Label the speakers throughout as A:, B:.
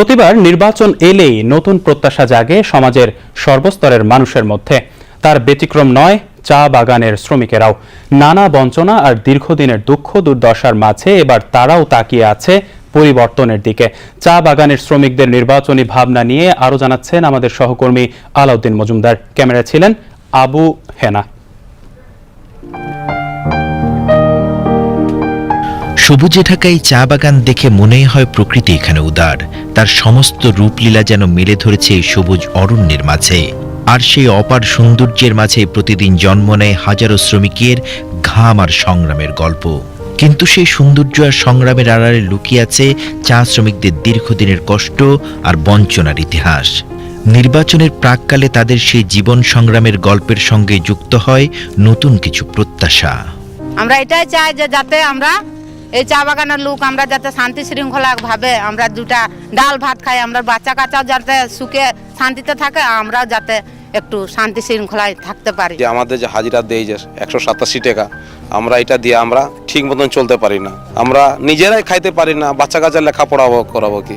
A: প্রতিবার নির্বাচন এলেই নতুন প্রত্যাশা জাগে সমাজের সর্বস্তরের মানুষের মধ্যে। তার ব্যতিক্রম নয় চা বাগানের শ্রমিকেরাও। নানা বঞ্চনা আর দীর্ঘদিনের দুঃখ দুর্দশার মাঝে এবার তারাও তাকিয়ে আছে পরিবর্তনের দিকে। চা বাগানের শ্রমিকদের নির্বাচনী ভাবনা নিয়ে আরও জানাচ্ছেন আমাদের সহকর্মী আলাউদ্দিন মজুমদার। ক্যামেরা ছিলেন আবু হেনা।
B: সবুজে ঢাকা এই চা বাগান দেখে মনেই হয় প্রকৃতি এখানে উদার। তার সমস্ত রূপলীলা যেন মেলে ধরেছে এই সবুজ অরণ্যের মাঝে। আর সেই অপার সৌন্দর্যের মাঝে প্রতিদিন জন্ম নেয় হাজারো শ্রমিকের ঘাম আর সংগ্রামের গল্প। কিন্তু সেই সৌন্দর্য আর সংগ্রামের আড়ালে লুকিয়ে আছে চা শ্রমিকদের দীর্ঘদিনের কষ্ট আর বঞ্চনার ইতিহাস। নির্বাচনের প্রাককালে তাদের সেই জীবন সংগ্রামের গল্পের সঙ্গে যুক্ত হয় নতুন কিছু প্রত্যাশা।
C: আমরা এটাই চাই যে যাতে আমরা এই চা বাগানের লোক আমরা যাতে শান্তি শৃঙ্খলা ভাবে আমরা দুটা ডাল ভাত খাই আমরা বাচ্চা কাচ্চাও যাতে সুখে শান্তিতে থাকে আমরাও যাতে একটু শান্তি শৃঙ্খলায় থাকতে পারি।
D: যে আমাদের যে হাজিরা দেয় যে একশো সাতাশি টাকা আমরা এটা দিয়ে আমরা ঠিক মতন চলতে পারি না। আমরা নিজেরাই খাইতে পারি না বাচ্চা কাচ্চা লেখাপড়াবো করাবো কি?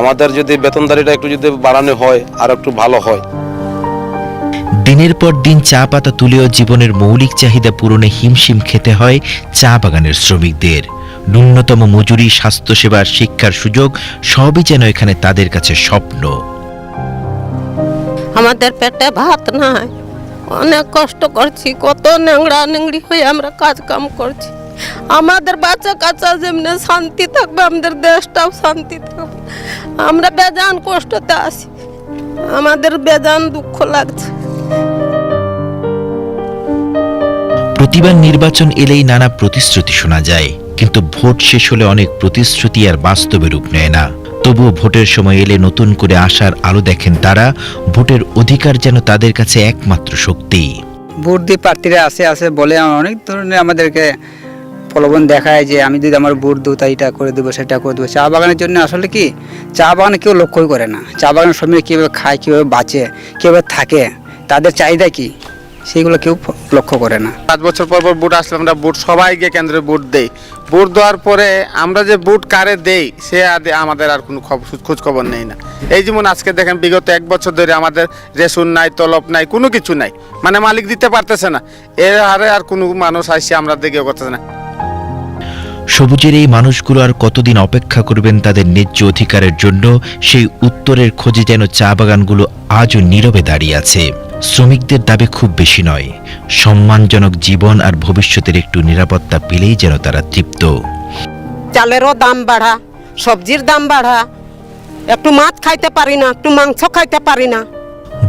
D: আমাদের যদি বেতনদারিটা একটু যদি বাড়ানো হয় আর একটু ভালো হয়।
B: দিনের পর দিন চা পাতা তুলেও জীবনের মৌলিক চাহিদা পূরণে হিমশিম খেতে হয় চা বাগানের শ্রমিকদের। ন্যূনতম মজুরি স্বাস্থ্যসেবার শিক্ষার সুযোগ সবই যেন এখানে তাদের কাছে স্বপ্ন।
E: আমাদের পেটে ভাত নাই। অনেক কষ্ট করছি কত নেংড়া নেংড়ি হয়ে আমরা কাজ কাম করছি। আমাদের বাচ্চা কাচ্চা যেমনি শান্তি থাকবে আমাদের দেশটাও শান্তি থাকবে। আমরা বেজান কষ্টতে আছি। আমাদের বেজান দুঃখ লাগছে।
B: প্রতিবার নির্বাচন এলেই নানা প্রতিশ্রুতি শোনা যায়। কিন্তু ভোট শেষ হলে অনেক প্রতিশ্রুতি আর বাস্তবে রূপ নেয় না। তবুও ভোটের সময় এলে নতুন করে আসার আলো দেখেন তারা, ভোটের অধিকার যেন তাদের কাছে একমাত্র শক্তি।
F: ভোট দিয়ে প্রার্থীরা আসে আসে বলে অনেক ধরনের আমাদেরকে প্রলোভন দেখায় যে আমি যদি আমার ভোট দেবো, তাই এটা করে দেবো, সেটা করে দেবো। চা বাগানের জন্য আসলে কি, চা বাগানে কেউ লক্ষ্যই করে না। চা বাগানের শ্রমিক কীভাবে খায়, কীভাবে বাঁচে, কীভাবে থাকে, তাদের চাহিদা কি? সেইগুলো কেউ লক্ষ্য করে না।
G: পাঁচ বছর পর পর বুট আসলে আমরা বুট সবাইকে কেন্দ্রে বুট দেই। বুট দেওয়ার পরে আমরা যে বুট কারে দেই, সে আমাদের আর কোনো খবর খোঁজ খবর নেই না। এই যেমন আজকে দেখেন, বিগত এক বছর ধরে আমাদের রেশন নাই, তলব নাই, কোনো কিছু নাই। মানে মালিক দিতে পারতেছে না। এর হারে আর কোনো মানুষ আসছে আমরা দিকেও করতেছে না।
B: সবুজের এই মানুষগুলো আর কতদিন অপেক্ষা করবেন তাদের ন্যায্য অধিকারের জন্য? সেই উত্তরের খোঁজে যেন চা বাগানগুলো আজও নীরবে দাঁড়িয়ে আছে। শ্রমিকদের দাবি খুব বেশি নয়। সম্মানজনক জীবন আর ভবিষ্যতের একটু নিরাপত্তা পেলেই যেন তারা তৃপ্ত।
E: চালেরও দাম বাড়া সবজির দাম বাড়া। একটু মাছ খাইতে পারি না একটু মাংস খাইতে পারি না।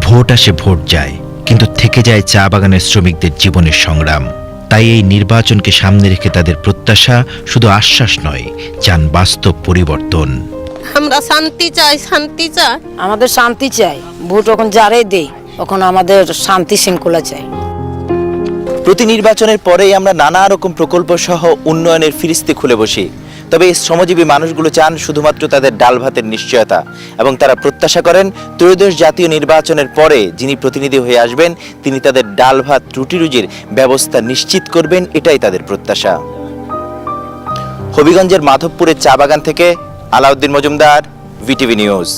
B: ভোট আসে ভোট যায় কিন্তু থেকে যায় চা বাগানের শ্রমিকদের জীবনের সংগ্রাম। তাই এই নির্বাচনকে সামনে রেখে তাদের প্রত্যাশা শুধু আশ্বাস নয় চান বাস্তব পরিবর্তন।
E: আমরা শান্তি চাই শান্তি চাই।
H: আমাদের শান্তি চাই। ভোট যখন যারাই দেই তখন আমাদের শান্তি শৃঙ্খলা চাই।
I: প্রতি নির্বাচনের পরেই আমরা নানা রকম প্রকল্প সহ উন্নয়নের ফিরিস্তি খুলে বসি। তবে এই শ্রমজীবী মানুষগুলো চান শুধুমাত্র তাদের ডাল ভাতের নিশ্চয়তা এবং তারা প্রত্যাশা করেন ত্রয়োদশ জাতীয় নির্বাচনের পরে যিনি প্রতিনিধি হয়ে আসবেন তিনি তাদের ডাল ভাত রুটি রুজির ব্যবস্থা নিশ্চিত করবেন এটাই তাদের প্রত্যাশা। হবিগঞ্জের মাধবপুরের চা বাগান থেকে আলাউদ্দিন মজুমদার ভিটিভি নিউজ।